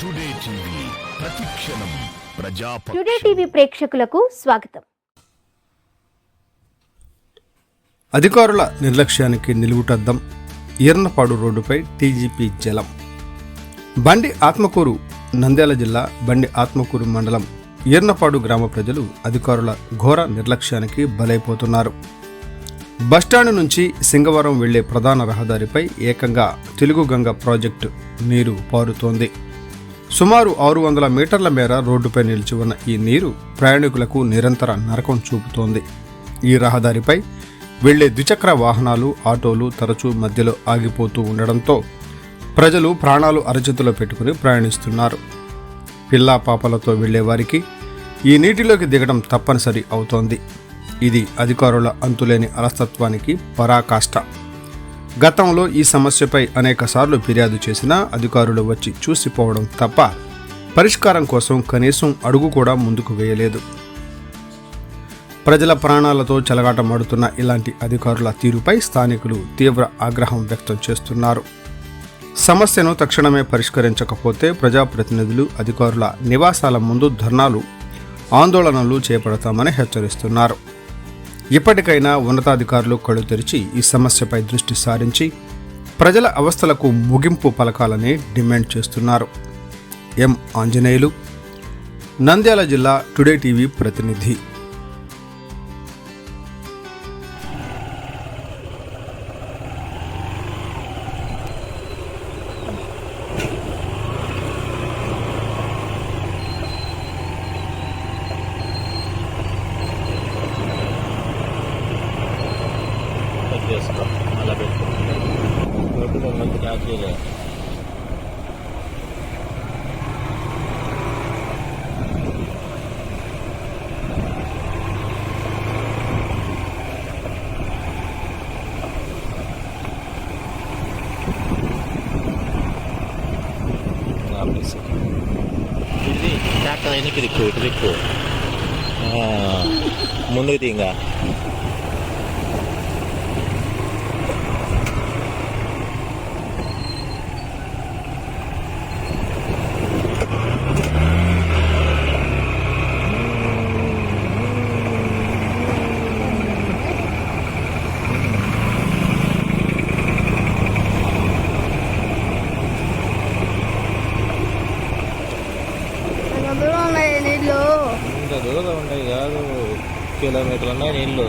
TV ప్రతిక్షణం ప్రజాపక్షం today TV ప్రేక్షకులకు స్వాగతం. అధికారుల నిర్లక్ష్యానికి నిలువుటద్దం ఈర్నపాడు రోడ్డుపై టీజీపీ జలం. బండి ఆత్మకూరు నంద్యాల జిల్లా బండి ఆత్మకూరు మండలం ఈర్నపాడు గ్రామ ప్రజలు అధికారుల ఘోర నిర్లక్ష్యానికి బలైపోతున్నారు. బస్టాండ్ నుంచి సింగవరం వెళ్ళే ప్రధాన రహదారిపై ఏకంగా తెలుగుగంగ ప్రాజెక్టు నీరు పారుతోంది. సుమారు ఆరు వందల మీటర్ల మేర రోడ్డుపై నిలిచి ఉన్న ఈ నీరు ప్రయాణికులకు నిరంతర నరకం చూపుతోంది. ఈ రహదారిపై వెళ్ళే ద్విచక్ర వాహనాలు ఆటోలు తరచూ మధ్యలో ఆగిపోతూ ఉండడంతో ప్రజలు ప్రాణాలు అరచేతిలో పెట్టుకుని ప్రయాణిస్తున్నారు. పిల్లా పాపలతో వెళ్ళేవారికి ఈ నీటిలోకి దిగడం తప్పనిసరి అవుతోంది. ఇది అధికారుల అంతులేని అలస్తత్వానికి పరాకాష్ట. గతంలో ఈ సమస్యపై అనేకసార్లు ఫిర్యాదు చేసినా అధికారులు వచ్చి చూసిపోవడం తప్ప పరిష్కారం కోసం కనీసం అడుగు కూడా ముందుకు వేయలేదు. ప్రజల ప్రాణాలతో చెలగాటమాడుతున్న ఇలాంటి అధికారుల తీరుపై స్థానికులు తీవ్ర ఆగ్రహం వ్యక్తం చేస్తున్నారు. సమస్యను తక్షణమే పరిష్కరించకపోతే ప్రజాప్రతినిధులు అధికారుల నివాసాల ముందు ధర్నాలు ఆందోళనలు చేపడతామని హెచ్చరిస్తున్నారు. ఇప్పటికైనా ఉన్నతాధికారులు కళ్ళు తెరిచి ఈ సమస్యపై దృష్టి సారించి ప్రజల అవస్థలకు ముగింపు పలకాలని డిమాండ్ చేస్తున్నారు. ఎం ఆంజనేయులు నంద్యాల జిల్లా టుడే టీవీ ప్రతినిధి. రోడ్డు మంచి క్యాచ్ చేయలేదు ఇది ట్రాక్టర్ వెనక్కి దిక్కు ఇటు దిక్కు ఆ, ముందుకు దింగా కిలోమీటర్ ఉన్నాయి నీళ్ళు